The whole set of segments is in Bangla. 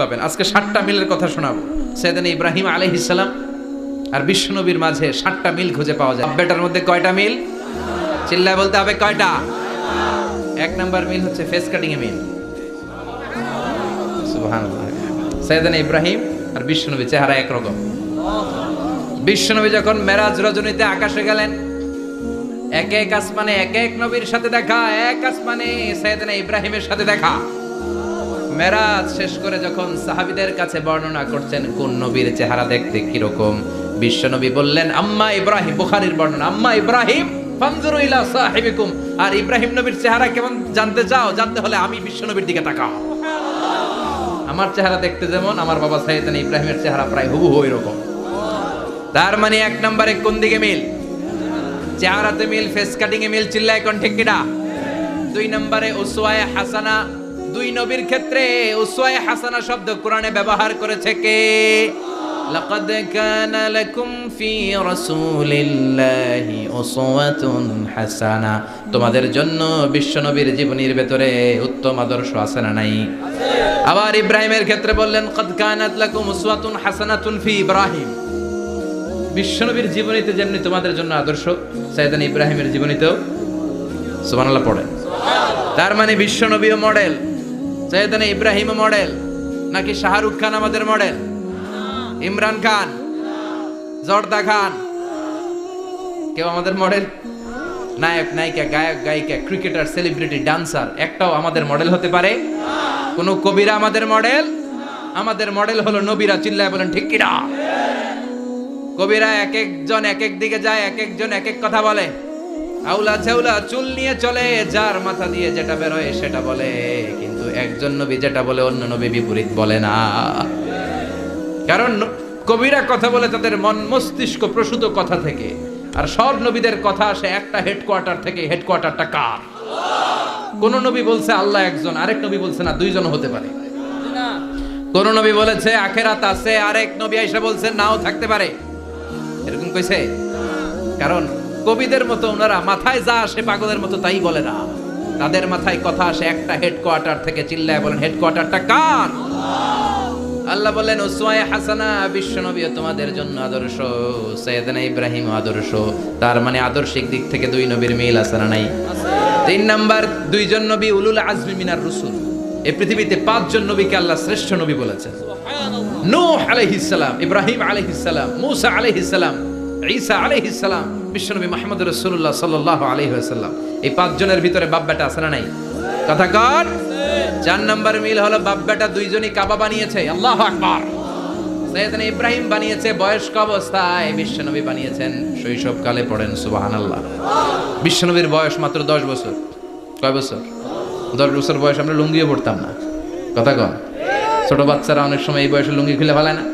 পাবেন। আজকে ষাটটা মিলের কথা শোনাবো। সেদিন ইব্রাহিম আলহিসাল্লাম আর বিশ্বনবীর মাঝে ষাটটা মিল খুঁজে পাওয়া যায়। বেটার মধ্যে কয়টা মিল? চিল্লায় বলতে হবে কয়টা? এক নাম্বার মিল হচ্ছে ফেস কাটিং এ মিল। সৈয়দানা ইব্রাহিম আর বিশ্বনবী চেহারা একরকম। বিশ্বনবী যখন মেরাজ রজনীতে আকাশে গেলেন, এক এক আসমানে এক এক নবীর সাথে দেখা, এক আসমানে সৈয়দানা ইব্রাহিমের সাথে দেখা। মেরাজ শেষ করে যখন সাহাবিদের কাছে বর্ণনা করছেন, কোন নবীর চেহারা দেখতে কীরকম? বিশ্বনবী বললেন, আম্মা ইব্রাহিম, বুখারির বর্ণনা, আম্মা ইব্রাহিম, ফানজুরু ইলা সাহিবিকুম। আর ইব্রাহিম নবীর চেহারা কেমন জানতে চাও, জানতে হলে আমি বিশ্বনবীর দিকে তাকাও। আমার চেহারা দেখতে যেমন, আমার বাবা সাইয়েদান ইব্রাহিমের চেহারা প্রায় হুবহু এরকম তার মানে এক নম্বরে কোন দিকে মিল? চেহারাতে মিল ফেস কাটিং এ মিল, চিল্লায় কোন ঠিক কিনা দুই নম্বরে উসওয়ায়ে হাসানা দুই নবীর ক্ষেত্রে উসওয়ায়ে হাসানা শব্দ কোরআনে ব্যবহার করেছে কে? লাকাদ কানা লাকুম ফি রাসূলিল্লাহি উসওয়াতুন হাসানা। তোমাদের জন্য বিশ্বনবীর জীবনীর ভেতরে উত্তম আদর্শ আছে না নাই? আবার ইব্রাহিমের ক্ষেত্রে বললেন কদ কানাত লাকুম উসওয়াতুন হাসানাতুন ফি ইব্রাহিম। বিশ্বনবীর জীবনীতে যেমনি তোমাদের জন্য আদর্শ সাইদান ইব্রাহিমের জীবনীতেও সুবহানাল্লাহ পড়েন তার মানে বিশ্বনবীও মডেল সৈয়দান ইব্রাহিম মডেল, নাকি শাহরুখ খান আমাদের মডেল? ইমরান খান, জর্দা খান। কেউ আমাদের মডেল? নায়ক, নায়িকা, গায়ক, গায়িকা, ক্রিকেটার, সেলিব্রিটি, ডান্সার, একটাও আমাদের মডেল হতে পারে। কোন কবিরা আমাদের মডেল? আমাদের মডেল হলো নবীরা চিল্লায় বলেন, ঠিক কিনা? কবিরা এক একজন এক এক দিকে যায় এক একজন এক এক কথা বলে। আউলা ঝাউলা চুল নিয়ে চলে, যার মাথা দিয়ে যেটা বেরোয় সেটা বলে, কিন্তু একজন নবী যেটা বলে অন্য নবী বিপরীত বলে না। কারণ কবিরা কথা বলে তাদের মন মস্তিষ্ক প্রসূত কথা থেকে আর সব নবীদের কথা আসে একটা হেডকোয়ার্টার থেকে হেডকোয়ার্টারটা কার? কোন নবী বলছে আল্লাহ একজন আরেক নবী বলছে না দুইজন হতে পারে। কোন নবী বলেছে আখেরাত আছে আরেক নবী আইসা বলছে নাও থাকতে পারে। এরকম কইছে? কারণ কবিদের মতো ওনারা মাথায় যা আসে পাগলের মতো তাই বলে না। তাদের মাথায় কথা আসে, একটা হেডকোয়ার্টার থেকে চিল্লায় বলেন হেডকোয়ার্টারটা কার? আল্লাহ বললেন ওসওয়ায়ে হাসানা বিশ্বনবীও তোমাদের জন্য আদর্শ, সৈয়দনা ইব্রাহিম আদর্শ। তার মানে আদর্শিক দিক থেকে দুই নবীর মিল আছে না নাই? তিন নাম্বার, দুইজন নবী উলুল আজমি মিনার রসুল। এই পৃথিবীতে পাঁচজন নবীকে আল্লাহ শ্রেষ্ঠ নবী বলেছেন। নূহ আলাইহিস সালাম, ইব্রাহিম আলাইহিস সালাম, মূসা আলাইহিস সালাম ঈসা আলাইহিস সালাম, বিশ্বনবী মুহাম্মদ রাসূলুল্লাহ সাল্লাল্লাহু আলাইহি ওয়াসাল্লাম। এই পাঁচজনের ভিতরে বাপ বেটা আছে না নাই? কথা কর চার নাম্বার মিল হলো বাপ বেটা দুইজনই কাবা বানিয়েছে। আল্লাহু আকবার। সৈয়দনা ইব্রাহিম বানিয়েছে, বয়স্ক অবস্থায় বিশ্বনবী বানিয়েছেন। শৈশবকালে পড়েন, সুবহানাল্লাহ। বিশ্বনবীর বয়স মাত্র দশ বছর। কয় বছর? দশ বছর বয়স, আমরা লুঙ্গিও পড়তাম না। কথা কন। ছোট বাচ্চারা অনেক সময় এই বয়সে লুঙ্গি খুলে ফেলায় না।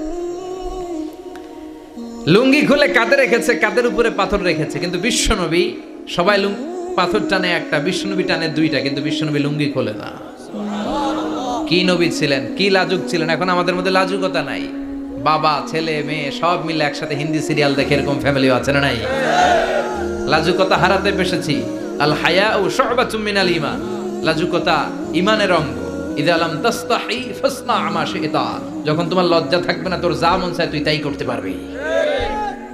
লুঙ্গি খুলে কাঁধে রেখেছে, কাঁধের উপরে পাথর রেখেছে। কিন্তু বিশ্বনবী, সবাই পাথর টানে একটা, বিশ্বনবী টানে দুইটা, কিন্তু বিশ্বনবী লুঙ্গি খোলে না। কি নবী ছিলেন, কি লাজুক ছিলেন, এখন আমাদের মধ্যে লাজুকতা নাই। বাবা, ছেলে, মেয়ে, সব মিলে একসাথে হিন্দি সিরিয়াল দেখে এরকম ফ্যামিলিও আছে না নাই? লাজুকতা হারাতে বসেছি। আল হায়া ও শোবাতুম মিনাল ইমান লাজুকতা ইমানের অঙ্গ। ইদা আলাম তাস্তাহি ফাসনা আমা শিতা যখন তোমার লজ্জা থাকবে না, তোর যা মন চায় তুই তাই করতে পারবি।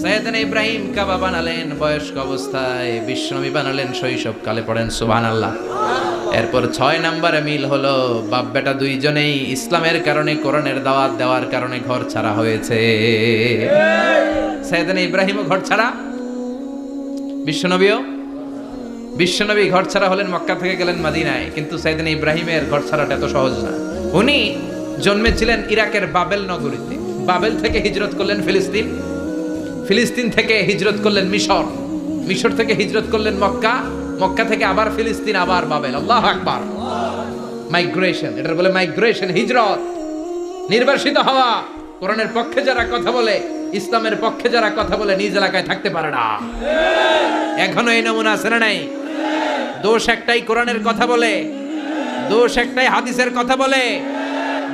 সৈয়দিন ইব্রাহিম কাবা বানালেন বয়স্ক অবস্থায় বিষ্ণবী বানালেন শৈশব কালে পড়েন সুবহান আল্লাহ এরপর ছয় নম্বরে মিল হলো বাপ বেটা দুইজনেই ইসলামের কারণে কোরআনের দাওয়াত দেওয়ার কারণে ঘর ছাড়া হয়েছে। সৈয়দিন ইব্রাহিমও ঘর ছাড়া? বিশ্বনবীও? বিশ্বনবী ঘর ছাড়া হলেন মক্কা থেকে গেলেন মাদিনায়, কিন্তু সাইদিন ইব্রাহিমের ঘর ছাড়াটা এত সহজ না। উনি জন্মেছিলেন ইরাকের বাবেল নগরীতে। বাবেল থেকে হিজরত করলেন ফিলিস্তিন। ফিলিস্তিন থেকে হিজরত করলেন মিশর। মিশর থেকে হিজরত করলেন মক্কা। মক্কা থেকে আবার ফিলিস্তিন, আবার বাবেল। আল্লাহ আকবার। মাইগ্রেশন এটার বলে মাইগ্রেশন হিজরত। নির্বাসিত হওয়া। কোরআনের পক্ষে যারা কথা বলে, ইসলামের পক্ষে যারা কথা বলে, নিজ এলাকায় থাকতে পারে না। এখনও এই নমুনা আছে না নাই? দোষ একটাই কোরআনের কথা বলে। দোষ একটাই হাদিসের কথা বলে।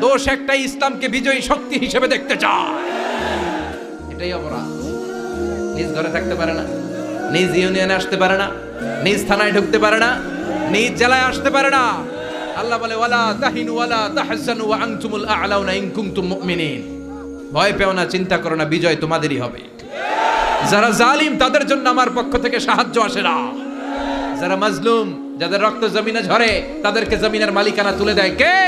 দোষ একটাই ইসলামকে বিজয়ী শক্তি হিসেবে দেখতে চায়। এটাই অপরাধ। নিজ ঘরে থাকতে পারে না, নিজ ইউনিয়নে আসতে পারে না, নিজ থানায় ঢুকতে পারে না, নিজ জেলায় আসতে পারে না। আল্লাহ বলে, ওয়ালা তাহিনু ওয়ালা তাহসানু ওয়া আনতুমুল আ'লাউনা ইন কুনতুম মুমিনিন। ভয় পেও না, চিন্তা করো না, বিজয় তোমাদেরই হবে। যারা জালিম, তাদের জন্য আমার পক্ষ থেকে সাহায্য আসে না। যারা মাজলুম, যাদের রক্ত জমিনে ঝরে, তাদেরকে জমিনের মালিকানা তুলে দেয় কে?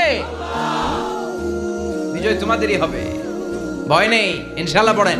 বিজয় তোমাদেরই হবে। ভয় নেই ইনশাল্লাহ পড়েন।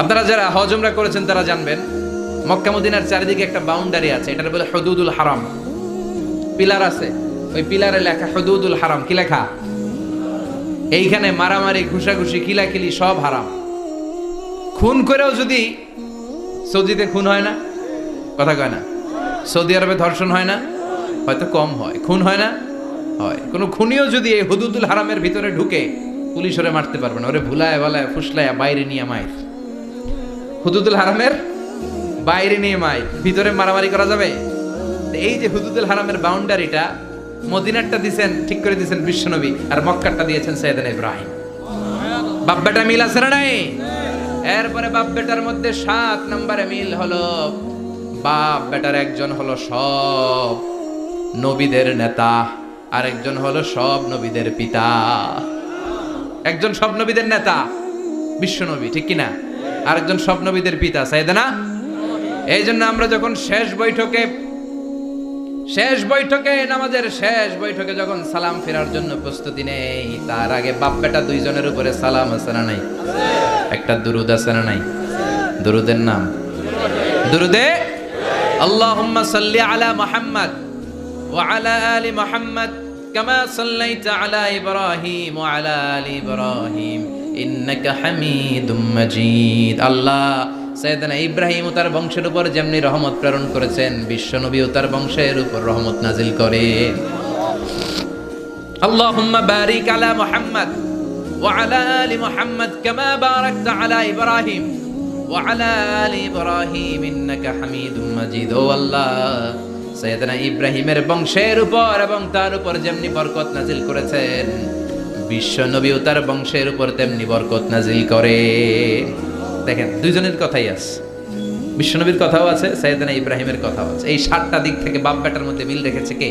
আপনারা যারা হজমরা করেছেন, তারা জানবেন, মক্কা চারিদিকে একটা বাউন্ডারি আছে, এটার বলে হদুদুল হারাম। পিলার আছে, ওই পিলারে লেখা হদুদুল হারাম, কি লেখা? এইখানে মারামারি, ঘুষাঘুষি, কিলাকিলি সব হারাম। খুন করেও যদি সৌদিতে খুন হয় না, কথা কয় না। সৌদি আরবে ধর্ষণ হয় না, হয়তো কম হয়। খুন হয় না, হয়। কোনো খুনিও যদি এই হুদুদুল হারামের ভিতরে ঢুকে, পুলিশ ওরে মারতে পারবে না। ওরে ভুলায় ভালায় ফুসলায়, বাইরে নিয়ে মায়ের। হুদুদুল হারামের বাইরে নিয়ে মাই, ভিতরে মারামারি করা যাবে? এই যে হুদুদুল হারামের বাউন্ডারিটা মদিনারটা দিছেন, ঠিক করে দিয়েছেন বিশ্বনবী, আর মক্কারটা দিয়েছেন সৈয়দান ইব্রাহিম। বাপ বেটা মিল আছে না নাই? এরপরে বাপ বেটার মধ্যে সাত নম্বরে মিল হলো, বাপ বেটার একজন হলো সব নবীদের নেতা আর একজন হলো সব নবীদের পিতা। একজন সব নবীদের নেতা, বিশ্বনবী, ঠিক কিনা? আরেকজন সব নবীদের পিতা সাইদানা এই জন্য আমরা যখন শেষ বৈঠকে শেষ বৈঠকে, নামাজের শেষ বৈঠকে যখন সালাম ফেরার জন্য প্রস্তুতি নেই, তার আগে বাপ বেটা দুইজনের উপরে সালাম আছে না নাই? একটা দুরুদ আছে না নাই? দুরুদের নাম? দুরুদে? আল্লাহুম্মা সাল্লি আলা মুহাম্মদ ওয়া আলা আলি মুহাম্মদ, কামা সাল্লাইতা আলা ইব্রাহিম ওয়া আলা আলি ইব্রাহিম। আল্লাহ সৈয়দনা ইব্রাহিম তার বংশের উপর যেমনি রহমত প্রেরণ করেছেন বিশ্বনবী ও তার বংশের উপর রহমত নাজিল করে আলা ও আল্লাহ ইব্রাহিমের বংশের উপর এবং তার উপর যেমনি বরকত নাজিল করেছেন বিশ্ব ও তার বংশের উপর তেমনি বরকত নাজিল করে। দেখেন, দুইজনের কথাই আছে। বিশ্বনবীর কথাও আছে সাইদানা ইব্রাহিমের কথাও আছে। এই সাতটা দিক থেকে বাপ বেটার মধ্যে মিল রেখেছে কে?